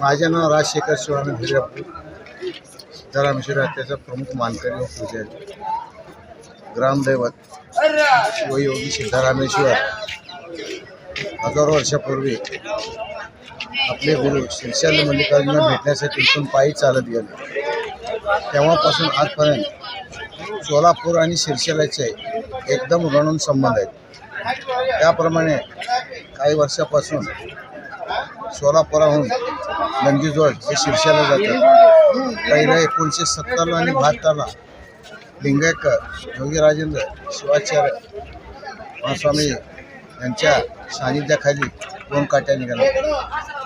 माझे नाव राजशेखर शिवानंद हिरेपूर धरामेश्वर त्याचा प्रमुख मानकरी व पूजारी ग्रामदैवत शिवयोगी सिद्धारामेश्वर. हजारो वर्षापूर्वी आपले गुरु श्रीशाल मल्लिकार्जुन भेटण्यासाठी इथून पायी चालत गेले. तेव्हापासून आजपर्यंत सोलापूर आणि शिरशालाचे एकदम रणून संबंध आहेत. त्याप्रमाणे काही वर्षापासून सोलापुराहून नंदीजोड हे शिरशाला जातात पहिलं एकोणीसशे सत्तरला आणि बहात्तरला लिंगायकर योगी राजेंद्र शिवाचार्य महास्वामी यांच्या सानिध्याखाली दोन काट्या निघाल्या.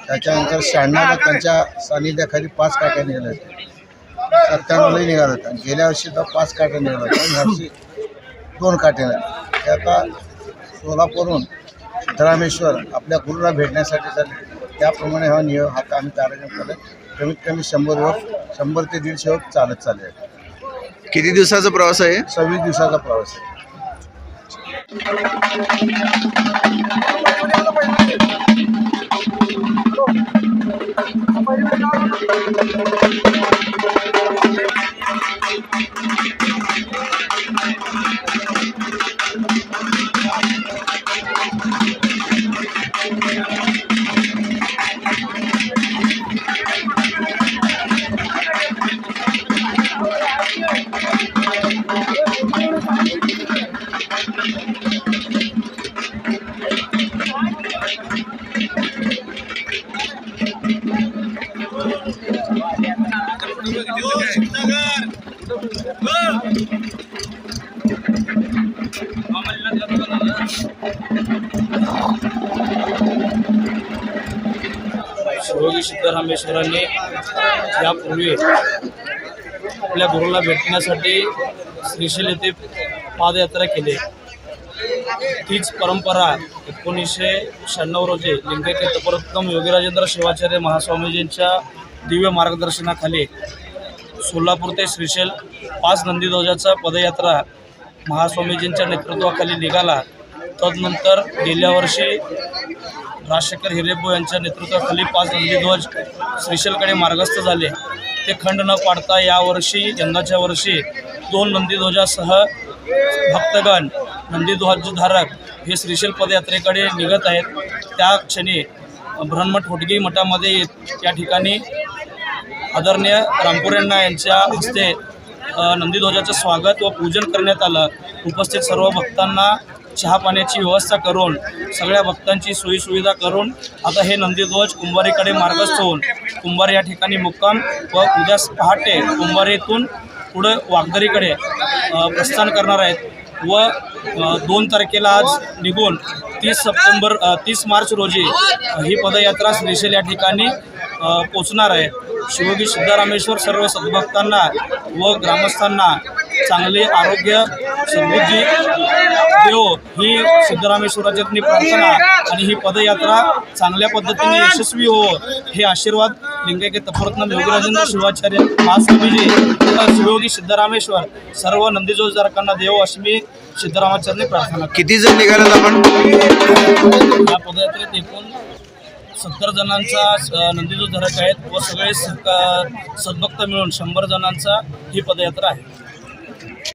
त्याच्यानंतर शहाण्णवला त्यांच्या सानिध्याखाली पाच काट्या निघाल्या. होत्या सत्त्याण्णवलाही निघाल्या. होत्या गेल्या वर्षी तर पाच काट्या निघाल्या. होत्या आणि दोन काट्या निघाल्या. ते आता सोलापूरहून सिद्धरामेश्वर आपल्या गुरुला भेटण्यासाठी चालले. त्याप्रमाणे हा नियम हा आम्ही कार्यक्रम केला कमीत कमी शंभर वर शंभर ते दीडशे वर चालत चालले आहे. किती दिवसाचा प्रवास आहे? सव्वीस दिवसाचा प्रवास आहे. शिवयोगी सिद्धरामेश्वरांनी यापूर्वी आपल्या गुरुला भेटण्यासाठी श्रीशैल येथे पादयात्रा केली. तीच परंपरा एकोणीसशे शहाण्णव रोजी लिंगायत तपोरत्तम योगीराजेंद्र शिवाचार्य महास्वामीजींच्या दिव्य मार्गदर्शनाखाली सोलापूर ते श्रीशैल पाच नंदीध्वजाचा पदयात्रा महास्वामीजींच्या नेतृत्वाखाली निघाला. तदनंतर गेल्या वर्षी राजशेखर हिरेबो यांच्या नेतृत्वाखाली पाच नंदीध्वज श्रीशैलकडे मार्गस्थ झाले. ते खंड न पाडता यावर्षी यंदाच्या वर्षी दोन नंदीध्वजासह भक्तगण नंदीध्वजधारक हे श्रीशैल पदयात्रेकडे निघत आहेत. त्या क्षणी ब्रह्मठ होटगी मठामध्ये या ठिकाणी आदरणीय रामपुरेंना यांच्या हस्ते नंदीध्वजाचं स्वागत व पूजन करण्यात आलं. उपस्थित सर्व भक्तांना चहा पाण्याची व्यवस्था करून सगळ्या भक्तांची सोयीसुविधा करून आता हे नंदीध्वज कुंभारीकडे मार्गस्थ होऊन कुंभार या ठिकाणी मुक्काम व उद्या पहाटे कुंभारीतून पुढे वागदरीकडे प्रस्थान करणार आहेत. व दोन तारखेला आज निघून तीस सप्टेंबर तीस मार्च रोजी ही पदयात्रा स्पेशल या ठिकाणी पोचणार आहे. शिवोगी सिद्धरामेश्वर सर्व सद्भक्तांना व ग्रामस्थांना चांगले आरोग्य समृद्धी देव ही सिद्धरामेश्वराच्या प्रार्थना आणि ही पदयात्रा चांगल्या पद्धतीने यशस्वी हो हे आशीर्वाद लिंगायके तपोरत्न योगराजेंद्र शिवाचार्य महास्वामीजी तथा शिवयोगी सिद्धरामेश्वर सर्व नंदीजोजधारकांना देव अशी मी सिद्धरामाचार्य प्रार्थना. किती जण निघालेत आपण या पदयात्रेत एकूण सत्तर जणांचा नंदीजोजधारक आहेत व सगळे सद्भक्त मिळून शंभर जणांचा ही पदयात्रा आहे